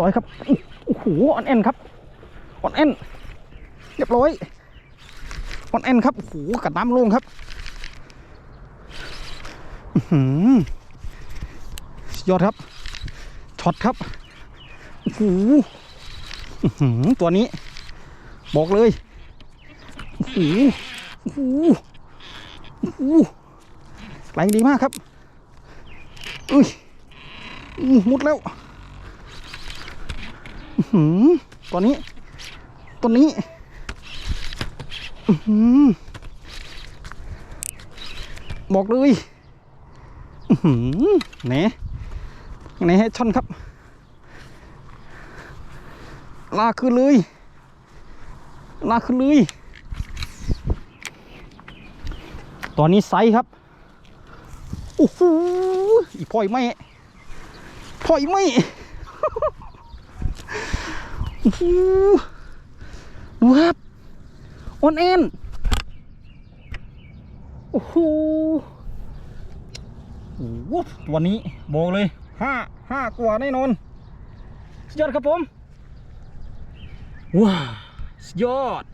ร้อยครับโอ้โหออนแอนครับออนแอนเรียบร้อยออนแอนครับโอ้โหกัดน้ำลงครับหือยอดครับช็อตครับโอ้โหหือตัวนี้ บอกเลยโอ้โหโอ้โหโอ้โหแรงดีมากครับอุ้ยมุดแล้ว ตัวนี้ ตัวนี้อือหือบอกเลยอือหือแหนแหนให้ช่อนครับ ลากขึ้นเลย ลากขึ้นเลย ตอนนี้ไซส์ครับ โอ้โหอีพ่อยไม่ พ่อยไม่ ดูครับออนเอ็นโอ้โหตัวันนี้บอกเลยห้าห้ากว่าแน่นอน สุดยอดครับผม ว้า สุดยอด